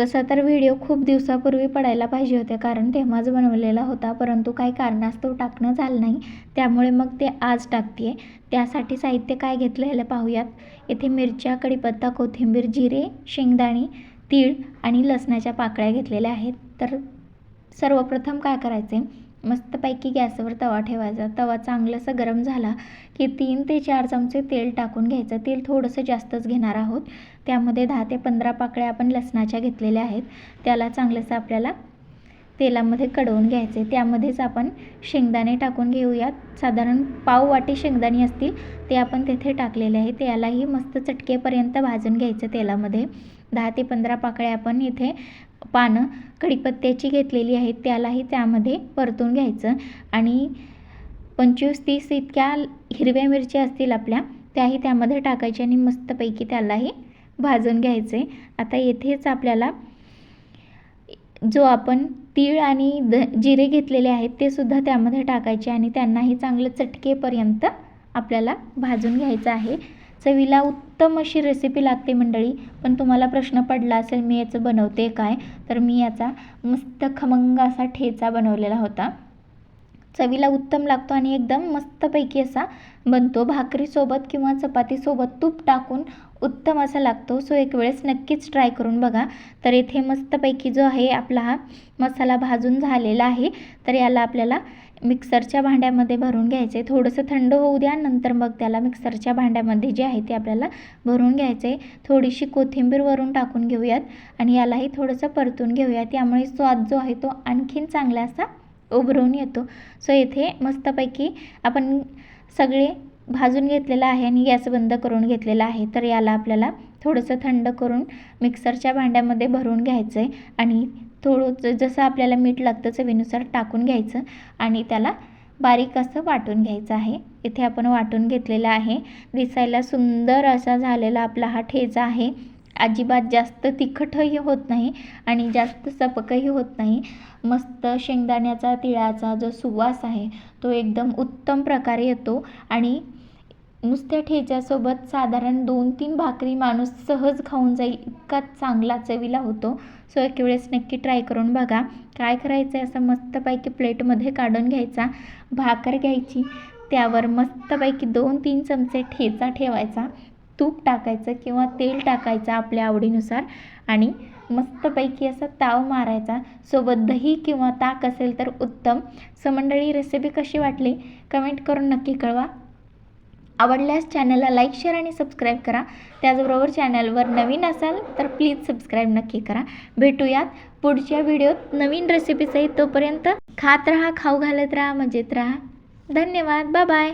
तसा तर व्हिडिओ खूप दिवसापूर्वी पडायला पाहिजे होते कारण तेव्हाच बनवलेला होता परंतु काही कारणास्तव टाकणं झालं नाही. त्यामुळे मग ते आज टाकते आहे त्यासाठी साहित्य काय घेतलेलं पाहूयात. येथे मिरच्या कढीपत्ता कोथिंबीर जिरे शेंगदाणे तीळ आणि लसणाच्या पाकळ्या घेतलेल्या आहेत. तर सर्वप्रथम काय करायचे मस्तपैकी गॅसवर तवा ठेवायचा. तवा चांगलासा गरम झाला की तीन ते चार चमचे तेल टाकून घ्यायचं. तेल थोडंसं जास्तच घेणार आहोत. त्यामध्ये दहा ते पंधरा पाकळ्या आपण लसणाच्या घेतलेल्या आहेत. त्याला चांगलंसं आपल्याला तेलामध्ये कडवून घ्यायचे त्यामध्येच आपण शेंगदाणे टाकून घेऊयात. साधारण पाव वाटी शेंगदाणे असतील ते आपण तेथे टाकलेले आहे त्यालाही मस्त चटकेपर्यंत भाजून घ्यायचं तेलामध्ये. दहा ते पंधरा पाकळ्या आपण इथे पानं कढीपत्त्याची घेतलेली आहेत त्यालाही त्यामध्ये परतून घ्यायचं. आणि पंचवीस तीस इतक्या हिरव्या मिरच्या असतील आपल्या त्याही त्यामध्ये टाकायच्या आणि मस्तपैकी त्यालाही भाजून घ्यायचे. आता येथेच आपल्याला जो आपण तीळ आणि द जिरे घेतलेले आहेत ते सुद्धा त्यामध्ये टाकायचे आणि त्यांनाही चांगलं चटकेपर्यंत आपल्याला भाजून घ्यायचं आहे. चवीला उत्तम अशी रेसिपी लागते मंडळी. पण तुम्हाला प्रश्न पडला असेल मी याचं बनवते काय? तर मी याचा मस्त खमंग असा ठेचा बनवलेला होता. चवीला उत्तम लागतो आणि एकदम मस्तपैकी असा बनतो. भाकरीसोबत किंवा चपातीसोबत तूप टाकून उत्तम असा लागतो. सो एक वेळेस नक्कीच ट्राय करून बघा. तर येथे मस्तपैकी जो आहे आपला हा मसाला भाजून झालेला आहे. तर याला आपल्याला मिक्सरच्या भांड्यामध्ये भरून घ्यायचं. आहे थोडंसं थंड होऊ द्या नंतर मग त्याला मिक्सरच्या भांड्यामध्ये जे आहे ते आपल्याला भरून घ्यायचं. आहे थोडीशी कोथिंबीर वरून टाकून घेऊयात आणि यालाही थोडंसं परतून घेऊयात. यामुळे स्वाद जो आहे तो आणखीन चांगला असा उभरून येतो. सो येथे मस्तपैकी आपण सगळे भाजून घेतलेलं आहे आणि गॅस बंद करून घेतलेला आहे. तर याला आपल्याला थोडंसं थंड करून मिक्सरच्या भांड्यामध्ये भरून घ्यायचं आहे आणि थोडं जसं आपल्याला मीठ लागतं चवीनुसार टाकून घ्यायचं आणि त्याला बारीक असं वाटून घ्यायचं आहे. इथे आपण वाटून घेतलेलं आहे. दिसायला सुंदर असा झालेला आपला हा ठेचा आहे. अजिबात जास्त तिखटही होत नाही आणि जास्त सपकही होत नाही. मस्त शेंगदाण्याचा तिळाचा जो सुवास आहे तो एकदम उत्तम प्रकारे येतो आणि नुसत्या ठेच्यासोबत साधारण दोन तीन भाकरी माणूस सहज खाऊन जाईल इतका चांगला चवीला होतो. सो एक वेळेस नक्की ट्राय करून बघा. काय करायचं आहे असं मस्तपैकी प्लेटमध्ये काढून घ्यायचा भाकर घ्यायची त्यावर मस्तपैकी दोन तीन चमचे ठेचा ठेवायचा तूप टाकायचं किंवा तेल टाकायचं आपल्या आवडीनुसार आणि मस्तपैकी असा ताव मारायचा. सोबत दही किंवा ताक असेल तर उत्तम. समंडळी रेसिपी कशी वाटली? कमेंट करून नक्की कळवा. आवडल्यास चॅनलला लाईक शेअर आणि सबस्क्राईब करा. त्याचबरोबर चॅनलवर नवीन असाल तर प्लीज सबस्क्राईब नक्की करा. भेटूयात पुढच्या व्हिडिओत नवीन रेसिपीसहित तोपर्यंत खात राहा खाऊ घालत राहा मजेत राहा. धन्यवाद. Bye bye